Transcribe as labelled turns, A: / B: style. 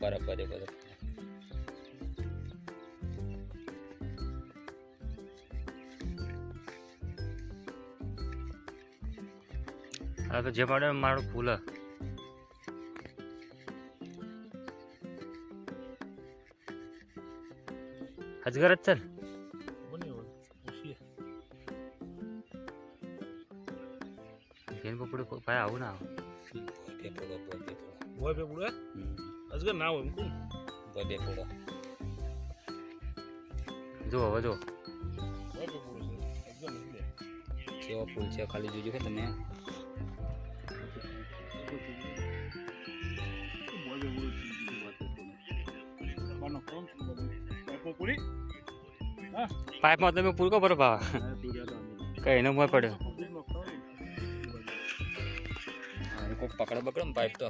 A: बरोबर आहे बरोबर
B: आता झेपाड्या माड फुलं. अजगरच चल. घेऊन पकडू पाय आऊ ना.
A: बडे पुढं बडे पुढं
C: वय पे पुढे
A: हम्म.
C: अजगर नाव आहे कोण
A: बडे पुढं
B: જો હવે જો
C: वय पे पुढे अजगर नाही
A: કેવો ફૂલ છે ખાલી જોજો કે તમે
C: वय पे पुढे બાનો કોણ છે વય पे पुढे
B: પાઇપમાં તમે પૂરકો બરો ભાવ કઈ એનો મોય પડ્યો
A: અને કોઈ પકડ બકડ ને પાઇપ તો